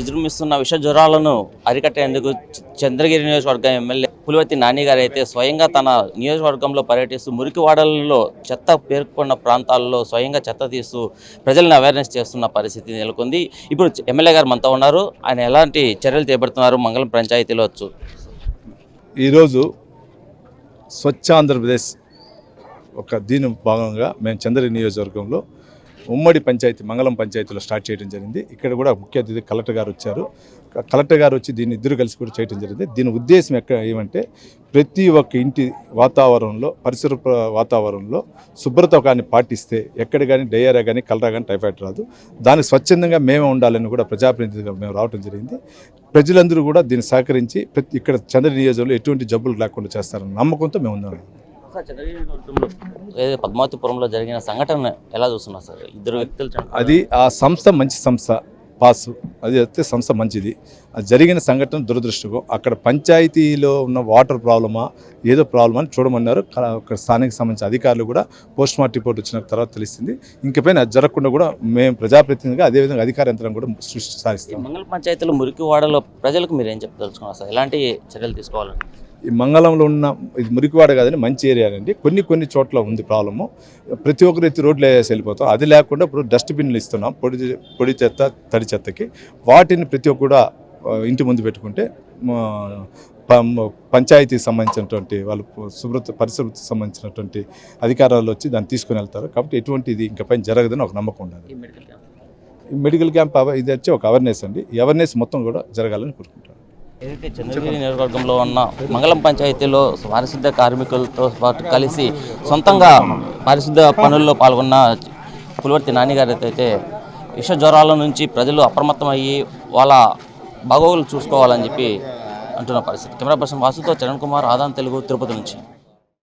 విజృంభిస్తున్న విష జ్వరాలను అరికట్టేందుకు చంద్రగిరి నియోజకవర్గం ఎమ్మెల్యే పులివర్తి నాని గారు అయితే స్వయంగా తన నియోజకవర్గంలో పర్యటిస్తూ మురికివాడలలో చెత్త పేర్కొన్న ప్రాంతాల్లో స్వయంగా చెత్త తీస్తూ ప్రజలను అవేర్నెస్ చేస్తున్న పరిస్థితి నెలకొంది. ఇప్పుడు ఎమ్మెల్యే గారు మనతో ఉన్నారు. ఆయన ఎలాంటి చర్యలు చేపడుతున్నారు మంగళం పంచాయతీలో వచ్చు ఈరోజు స్వచ్ఛ ఆంధ్రప్రదేశ్ ఒక దీని భాగంగా మేము చంద్రగిరి నియోజకవర్గంలో ఉమ్మడి పంచాయతీ మంగళం పంచాయతీలో స్టార్ట్ చేయడం జరిగింది. ఇక్కడ కూడా ముఖ్య అతిథి కలెక్టర్ గారు వచ్చారు. కలెక్టర్ గారు వచ్చి దీన్ని ఇద్దరు కలిసి కూడా చేయడం జరిగింది. దీని ఉద్దేశం ఎక్కడ ఏమంటే ప్రతి ఒక్క ఇంటి వాతావరణంలో పరిసర వాతావరణంలో శుభ్రత కానీ పాటిస్తే ఎక్కడ కానీ డయేరియా కానీ కలరా కానీ టైఫాయిడ్ రాదు. దానికి స్వచ్ఛందంగా మేమే ఉండాలని కూడా ప్రజాప్రతినిధిగా మేము రావడం జరిగింది. ప్రజలందరూ కూడా దీన్ని సహకరించి ప్రతి ఇక్కడ చంద్ర నియోజకవర్గంలో ఎటువంటి జబ్బులు లేకుండా చేస్తారన్న నమ్మకంతో మేము ఉన్నాం. పద్మావతిపురంలో జరిగిన సంఘటన ఎలా చూస్తున్నారు సార్? ఇద్దరు వ్యక్తులు. అది ఆ సంస్థ మంచి సంస్థ పాసు. అది అయితే సంస్థ మంచిది. అది జరిగిన సంఘటన దురదృష్టకం అక్కడ పంచాయతీలో ఉన్న వాటర్ ప్రాబ్లమా ఏదో ప్రాబ్లమ్ అని చూడమన్నారు. అక్కడ స్థానిక సంబంధించిన అధికారులు కూడా పోస్ట్ మార్టం రిపోర్ట్ వచ్చిన తర్వాత తెలిసింది. ఇంకపైన అది జరగకుండా కూడా మేము ప్రజాప్రతినిధిగా అదేవిధంగా అధికార యంత్రం కూడా సృష్టి సాధిస్తాం మంగళ పంచాయతీలో మురికివాడలో ప్రజలకు మీరు ఏం చెప్పదలుచుకున్నారు సార్? ఎలాంటి చర్యలు తీసుకోవాలని ఈ మంగళంలో ఉన్న ఇది మురికివాడ కాదని మంచి ఏరియా అండి. కొన్ని కొన్ని చోట్ల ఉంది ప్రాబ్లము. ప్రతి ఒక్కరు ఎత్తి రోడ్లు వేసి వెళ్ళిపోతాం. అది లేకుండా ఇప్పుడు డస్ట్బిన్లు ఇస్తున్నాం పొడి పొడి చెత్త తడి చెత్తకి. వాటిని ప్రతి ఒక్కరు ఇంటి ముందు పెట్టుకుంటే పంచాయతీకి సంబంధించినటువంటి వాళ్ళు శుభ్రత పరిశుభ్రతకు సంబంధించినటువంటి అధికారాలు వచ్చి దాన్ని తీసుకుని వెళ్తారు. కాబట్టి ఎటువంటి ఇది ఇంకా పైన జరగదని ఒక నమ్మకం ఉండాలి. ఈ మెడికల్ క్యాంప్. ఇది వచ్చి ఒక అవేర్నెస్ అండి. ఈ అవేర్నెస్ మొత్తం కూడా జరగాలని కోరుకుంటాను ఏదైతే చంద్రగిరి నియోజకవర్గంలో ఉన్న మంగళం పంచాయతీలో పారిశుద్ధ కార్మికులతో పాటు కలిసి సొంతంగా పారిశుద్ధ పనుల్లో పాల్గొన్న పులివర్తి నాన్నగారు అయితే విష జ్వరాల నుంచి ప్రజలు అప్రమత్తమయ్యి వాళ్ళ బాగోగులు చూసుకోవాలని చెప్పి అంటున్న పరిస్థితి. కెమెరా పర్సన్ వాసుతో చరణ్ కుమార్ ఆదాన్ తెలుగు తిరుపతి నుంచి.